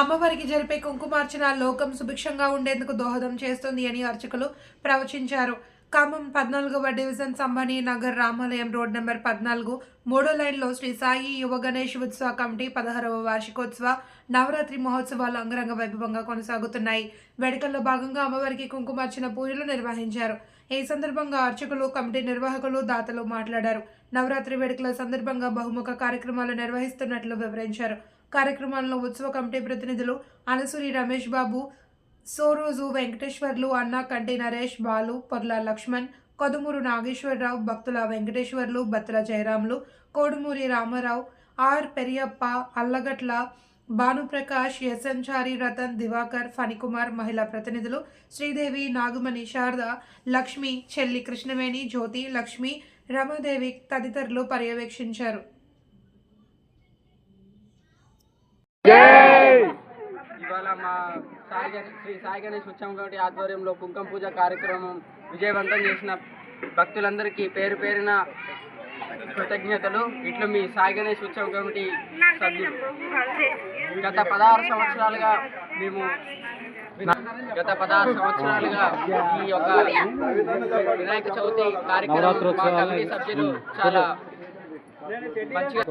అమ్మవారికి జరిపే కుంకుమార్చన లోకం సుభిక్షంగా ఉండేందుకు దోహదం చేస్తుంది అని అర్చకులు ప్రవచించారు. ఖమ్మం పద్నాలుగవ డివిజన్ సంబని నగర్ రామాలయం రోడ్ నెంబర్ పద్నాలుగు. మూడో లైన్లో శ్రీ సాయి యువ గణేష్ ఉత్సవ కమిటీ పదహారవ వార్షికోత్సవ నవరాత్రి మహోత్సవాలు అంగరంగ వైభవంగా కొనసాగుతున్నాయి. వేడుకల్లో భాగంగా అమ్మవారికి కుంకుమార్చిన పూజలు నిర్వహించారు. ఈ సందర్భంగా అర్చకులు కమిటీ నిర్వాహకులు దాతలు మాట్లాడారు. నవరాత్రి వేడుకల సందర్భంగా బహుముఖ కార్యక్రమాలు నిర్వహిస్తున్నట్లు వివరించారు. కార్యక్రమాలను ఉత్సవ కమిటీ ప్రతినిధులు అనసూరి రమేష్ బాబు సోరోజు వెంకటేశ్వర్లు అన్న కంటి నరేష్ బాలు పొర్ల లక్ష్మణ్ కొదుమూరు నాగేశ్వరరావు భక్తుల వెంకటేశ్వర్లు బత్తుల జయరాములు కోడుమూరి రామారావు ఆర్ పెరియప్ప అల్లగట్ల భానుప్రకాష్ యశంచారి రతన్ దివాకర్ ఫణికుమార్ మహిళా ప్రతినిధులు శ్రీదేవి నాగమణి శారద లక్ష్మి చెల్లి కృష్ణవేణి జ్యోతి లక్ష్మి రమాదేవి తదితరులు పర్యవేక్షించారు. ఇవాళ మా సాయి గణేష్ శ్రీ సాయి గణేష్ ఉత్సవం కమిటీ ఆధ్వర్యంలో కుంకుమ పూజ కార్యక్రమం విజయవంతం చేసిన భక్తులందరికీ పేరు పేరిన కృతజ్ఞతలు. ఇట్లు మీ సాయి గణేష్ ఉత్సవం కమిటీ సభ్యులు గత పదహారు సంవత్సరాలుగా మేము గత పదహారు సంవత్సరాలుగా ఈ యొక్క వినాయక చవితి కార్యక్రమం మా కమిటీ సభ్యులు చాలా మంచిగా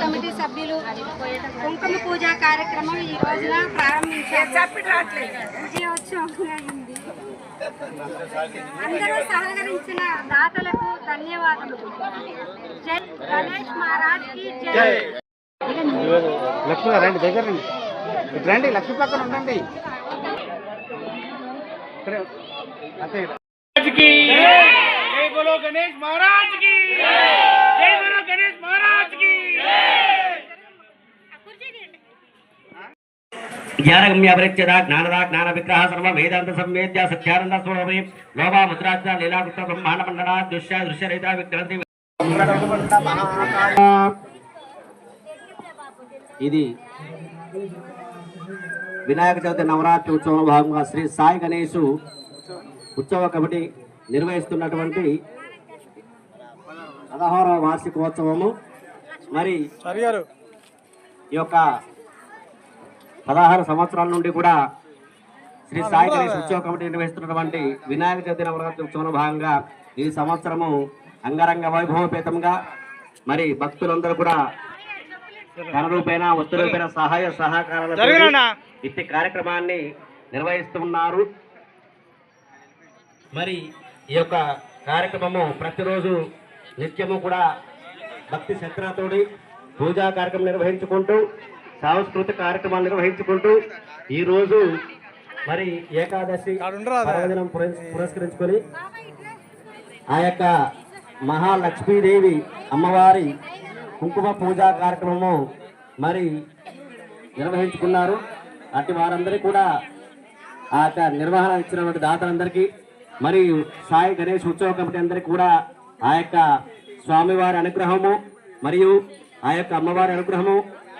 కమిటీ సభ్యులు కుంకుమ పూజ కార్యక్రమం ఈ రోజున ప్రారంభించారు. విజయోత్సవంగా అయింది అందరూ సహకరించిన దాతలకు ధన్యవాదములు. జై గణేష్ మహారాజ్కి జై. లక్ష్మి రండి దగ్గర రండి. ఇటు రండి లక్ష్మి పక్కన ఉండండి. ఇక్కడే అంతే జై బోలో గణేష్ మహారాజ్కి జై బోలో గణేష్ మహారాజ్కి జ్ఞానగమ్యాపరిచ్యత జ్ఞానదా జ్ఞాన విగ్రహ సర్వ వేదాంత సంవేద్య సత్యానంద స్వరూపే లోభా లీలాగుప్త బ్రహ్మాండ మండల దృశ్య దృశ్యరహిత విగ్రహ ఇది వినాయక చవితి నవరాత్రి ఉత్సవంలో భాగంగా శ్రీ సాయి గణేష్ ఉత్సవ కమిటీ నిర్వహిస్తున్నటువంటి పదహారవ వార్షికోత్సవము. మరి ఈ యొక్క పదహారు సంవత్సరాల నుండి కూడా శ్రీ సాయి గణేష్ ఉత్సవ కమిటీ నిర్వహిస్తున్నటువంటి వినాయక చవితి నవరాత్రి ఉత్సవంలో భాగంగా ఈ సంవత్సరము అంగరంగ వైభవపేతంగా మరి భక్తులందరూ కూడా ధన రూపేణ వస్తు రూపేణ సహాయ సహకారాల ఇట్టి కార్యక్రమాన్ని నిర్వహిస్తున్నారు. మరి ఈ యొక్క కార్యక్రమము ప్రతిరోజు నిత్యము కూడా భక్తి శ్రద్ధతోటి పూజా కార్యక్రమం నిర్వహించుకుంటూ సాంస్కృతిక కార్యక్రమాలు నిర్వహించుకుంటూ ఈ రోజు మరి ఏకాదశి పర్వదినం పురస్- పురస్కరించుకొని ఆ యొక్క మహాలక్ష్మీదేవి అమ్మవారి కుంకుమ పూజా కార్యక్రమము మరి నిర్వహించుకున్నారు. అటు వారందరికీ కూడా ఆ యొక్క నిర్వహణ ఇచ్చినటువంటి దాతలందరికీ మరియు సాయి గణేష్ ఉత్సవ కమిటీ అందరికీ కూడా ఆ యొక్క స్వామివారి అనుగ్రహము మరియు ఆ యొక్క అమ్మవారి అనుగ్రహము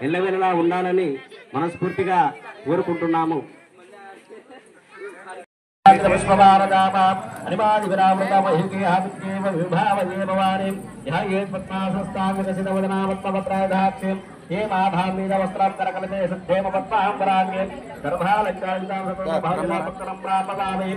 ఎల్లవెల్లలా ఉండాలని మనస్ఫూర్తిగా కోరుకుంటున్నాము. ఏ మాధామీద వస్త్రం కరకలతే సుద్ధేమ పద్మాంబరాంగే గర్భాలంకారితాం ప్రాపదామి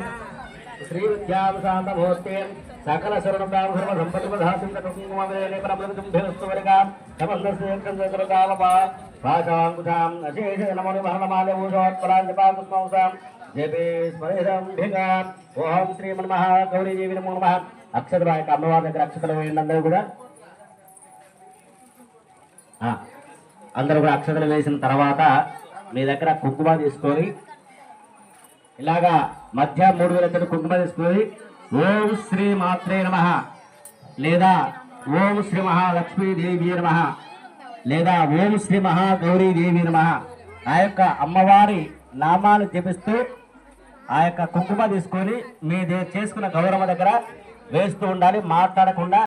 శ్రీ విద్యాం శాంతమూర్తే సకల శరణుదాం సర్వ సంపత్తిపధాసింతకుంకుమేనే పరమృతుంభిరస్తువరిగా సమస్తేకృతావపా భాషాంకుశాం అశేష నమని మహనమాలే ఊషోత్పలాంజపాకుస్మాంసాం జపే స్మరేదం భిగా ఓం శ్రీమన్మహాగౌరీదేవి నమో నమః. అక్షతలు ఆ యొక్క అమ్మవారి దగ్గర అక్షతలు వేయండి కూడా. ఆ, అందరూ కూడా అక్షతలు వేసిన తర్వాత మీ దగ్గర కుంకుమ తీసుకొని ఇలాగా మధ్య మూడు వేల ఇద్దరు కుంకుమ తీసుకొని ఓం శ్రీ మాత్రే నమ. లేదా ఓం శ్రీ మహాలక్ష్మీదేవి నమ. లేదా ఓం శ్రీ మహాగౌరీదేవి నమ. ఆ యొక్క అమ్మవారి నామాలు జపిస్తూ ఆ యొక్క కుంకుమ తీసుకొని మీ దే- చేసుకున్న గౌరవ దగ్గర వేస్తూ ఉండాలి మాట్లాడకుండా